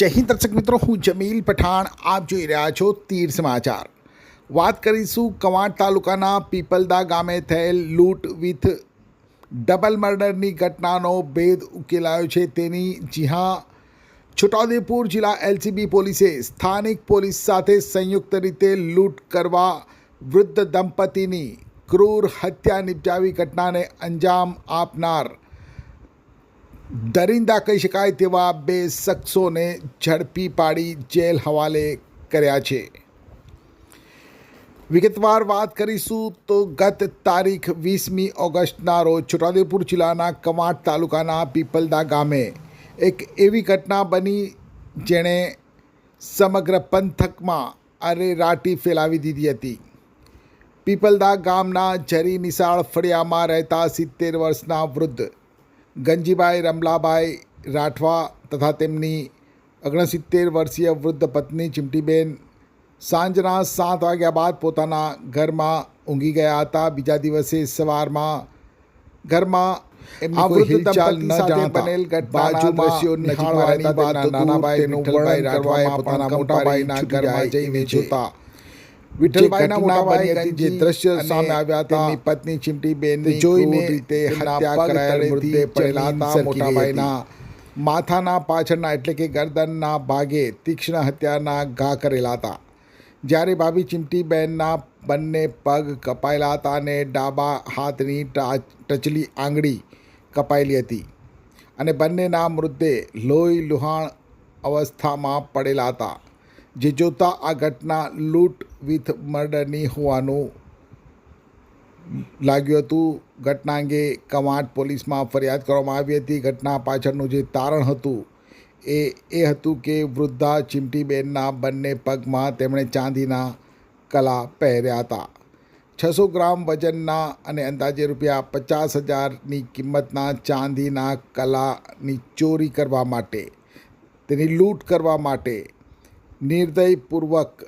જય હિન્દ દર્શક મિત્રો, હું જમીલ પઠાણ, આપ જોઈ રહ્યા છો તીર સમાચાર. વાત કરીશું કવાંટ તાલુકાના પીપલદા ગામે થયેલ લૂંટ વિથ ડબલ મર્ડરની ઘટનાનો ભેદ ઉકેલાયો છે. તેની જી હા છોટાઉદેપુર જિલ્લા એલસીબી પોલીસે સ્થાનિક પોલીસ સાથે સંયુક્ત રીતે લૂંટ કરવા વૃદ્ધ દંપતીની ક્રૂર હત્યા નિપજાવી ઘટનાને અંજામ આપનાર દરિંદા કહી શકાય તેવા બે શખ્સોને ઝડપી પાડી જેલ હવાલે કર્યા છે. વિગતવાર વાત કરીશું તો ગત તારીખ વીસમી ઓગસ્ટના રોજ છોટાઉદેપુર જિલ્લાના કવાંટ તાલુકાના પીપલદા ગામે એક એવી ઘટના બની જેણે સમગ્ર પંથકમાં અરેરાટી ફેલાવી દીધી હતી. પીપલદા ગામના જરી નિશાળ ફળિયામાં રહેતા સિત્તેર વર્ષના વૃદ્ધ ગંજીભાઈ રમલાભાઈ રાઠવા તથા તેમની ઓગણસિત્તેર વર્ષીય વૃદ્ધ પત્ની ચિમટીબેન સાંજના સાત વાગ્યા બાદ પોતાના ઘરમાં ઊંઘી ગયા હતા. બીજા દિવસે સવારમાં ઘરમાં આ વૃદ્ધ ન જાણતા બનેલ બાજુમાં નિહાળવાની વાત નાના ભાઈ વિઠ્ઠલભાઈ રાઠવાએ પોતાના મોટા ભાઈના ઘરમાં જઈને જોતા વિઠ્ઠલભાઈના મોટા ભાઈ જે દ્રશ્ય સામે આવ્યા હતા તેમની પત્ની ચિમટીબેન જોઈને રીતે હત્યા કરાયેલ મૃતદેહ પડેલા હતા મોટા માથાના પાછળના એટલે કે ગરદનના ભાગે તીક્ષ્ણ હત્યાના ઘા કરેલા હતા. જ્યારે ભાભી ચિમટીબેનના બંને પગ કપાયેલા હતા અને ડાબા હાથની ટચલી આંગળી કપાયેલી હતી અને બંનેના મૃતદેહ લોહી લુહાણ અવસ્થામાં પડેલા હતા. જે જોતા આ ઘટના લૂંટ વિથ મર્ડરની હોવાનું લાગ્યું હતું. ઘટના અંગે કમાટ પોલીસમાં ફરિયાદ કરવામાં આવી હતી. ઘટના પાછળનું જે તારણ હતું એ એ હતું કે વૃદ્ધા ચીમટીબેનના બંને પગમાં તેમણે ચાંદીના કલા પહેર્યા હતા. છસો ગ્રામ વજનના અને અંદાજે રૂપિયા પચાસ હજારની કિંમતના ચાંદીના કલાની ચોરી કરવા માટે, તેની લૂંટ કરવા માટે નિર્દયપૂર્વક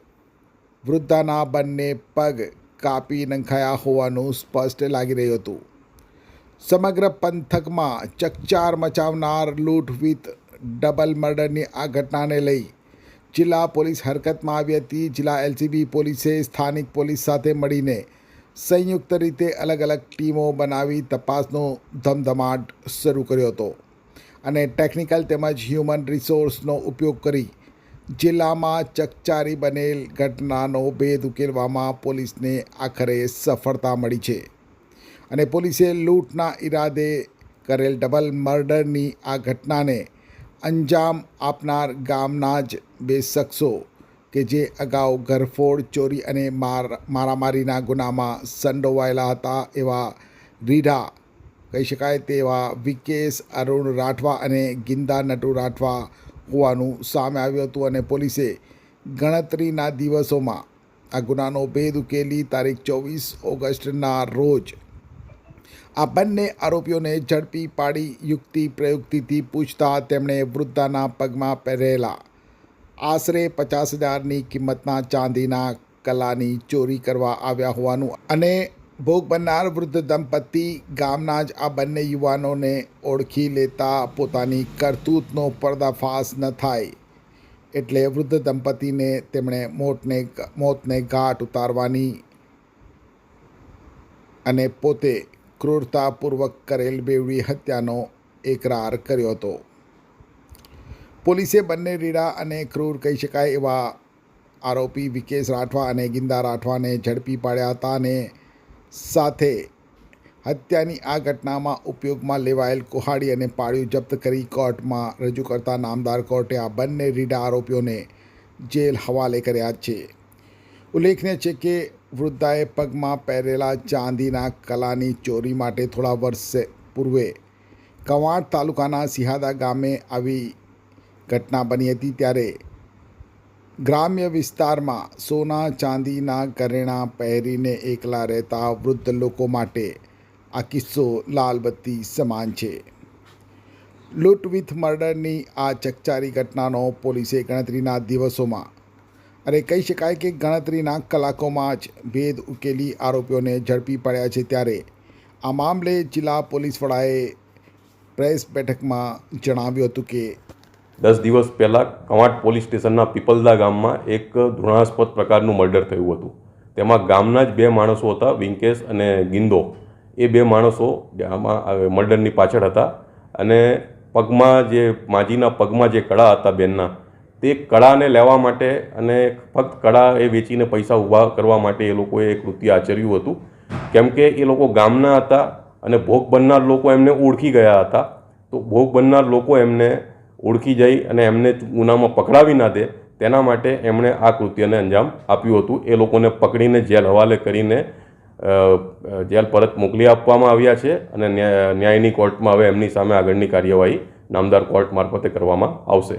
વૃદ્ધાના બંને પગ કાપી નંખાયા હોવાનું સ્પષ્ટ લાગી રહ્યું હતું સમગ્ર પંથકમાં ચકચાર મચાવનાર લૂંટ વિથ ડબલ મર્ડરની આ ઘટનાને લઈ જિલ્લા પોલીસ હરકતમાં આવી હતી જિલ્લા એલસીબી પોલીસે સ્થાનિક પોલીસ સાથે મળીને સંયુક્ત રીતે અલગ અલગ ટીમો બનાવી તપાસનો ધમધમાટ શરૂ કર્યો હતો અને ટેકનિકલ તેમજ હ્યુમન રિસોર્સનો ઉપયોગ કરી જિલ્લામાં ચકચારી બનેલ ઘટનાનો ભેદ ઉકેલવામાં પોલીસને આખરે સફળતા મળી છે. અને પોલીસે લૂંટના ઈરાદે કરેલ ડબલ મર્ડરની આ ઘટનાને અંજામ આપનાર ગામના જ બે શખ્સો કે જે અગાઉ ઘરફોડ, ચોરી અને માર, મારામારીના ગુનામાં સંડોવાયેલા હતા એવા રીઢા, કહી શકાય તેવા વિકેશ અરુણ રાઠવા અને ગિંદા નટુ રાઠવા હોવાનું સામે આવ્યું હતું અને પોલીસે ગણતરીના દિવસોમાં આ ગુનાનો ભેદ ઉકેલી તારીખ ચોવીસ ઓગસ્ટના રોજ આ બંને આરોપીઓને ઝડપી પાડી યુક્તિ પ્રયુક્તિથી પૂછતા તેમણે વૃદ્ધાના પગમાં પહેરેલા આશરે પચાસ હજારની કિંમતના ચાંદીના કલાની ચોરી કરવા આવ્યા હોવાનું અને ભોગ બનનાર વૃદ્ધ દંપતી ગામના જ આ બંને યુવાનોને ઓળખી લેતા પોતાની કરતૂતનો પર્દાફાશ ન થાય. એટલે વૃદ્ધ દંપતીને તેમણે મોતને મોતને ઘાટ ઉતારવાની અને પોતે ક્રૂરતાપૂર્વક કરેલ બેવડી હત્યાનો એકરાર કર્યો હતો. પોલીસે બંને રીડા અને ક્રૂર કહી શકાય એવા આરોપી વિકેશ રાઠવા અને ગિંદા રાઠવાને ઝડપી પાડ્યા હતા અને સાથે હત્યાની આ ઘટનામાં ઉપયોગમાં લેવાયેલ કુહાડી અને પાળિયું જપ્ત કરી કોર્ટમાં રજૂ કરતા નામદાર કોર્ટે આ બંને રીડા આરોપીઓને જેલ હવાલે કર્યા છે. ઉલ્લેખનીય છે કે વૃદ્ધાએ પગમાં પહેરેલા ચાંદીના કલાની ચોરી માટે થોડા વર્ષ પૂર્વે કવાંટ તાલુકાના સિહાદા ગામે આવી ઘટના બની હતી, ત્યારે ગ્રામ્ય વિસ્તારમાં સોના ચાંદીના ઘરેણાં પહેરીને એકલા રહેતા વૃદ્ધ લોકો માટે આ કિસ્સો લાલબત્તી સમાન છે. લૂંટ વિથ મર્ડરની આ ચકચારી ઘટનાનો પોલીસે ગણતરીના દિવસોમાં અને કહી શકાય કે ગણતરીના કલાકોમાં જ ભેદ ઉકેલી આરોપીઓને ઝડપી પડ્યા છે ત્યારે આ મામલે જિલ્લા પોલીસ વડાએ પ્રેસ બેઠકમાં જણાવ્યું હતું કે દસ દિવસ પહેલાં કવાંટ પોલીસ સ્ટેશનના પીપલદા ગામમાં એક ધૃણાસ્પદ પ્રકારનું મર્ડર થયું હતું. તેમાં ગામના જ બે માણસો હતા, વિંકેશ અને ગિંદો. એ બે માણસો આમાં મર્ડરની પાછળ હતા અને પગમાં જે, માજીના પગમાં જે કળા હતા બેનના, તે કળાને લેવા માટે અને ફક્ત કળા એ વેચીને પૈસા ઊભા કરવા માટે એ લોકોએ એક કૃત્ય આચર્યું હતું. કેમ કે એ લોકો ગામના હતા અને ભોગ બનનાર લોકો એમને ઓળખી ગયા હતા. તો ભોગ બનનાર લોકો એમને ઓળખી જાય અને એમને ગુનામાં પકડાવી ના દે, તેના માટે એમણે આ કૃત્યને અંજામ આપ્યું હતું. એ લોકોને પકડીને જેલ હવાલે કરીને જેલ પરત મોકલી આપવામાં આવ્યા છે અને ન્યાયની કોર્ટમાં હવે એમની સામે આગળની કાર્યવાહી નામદાર કોર્ટ મારફતે કરવામાં આવશે.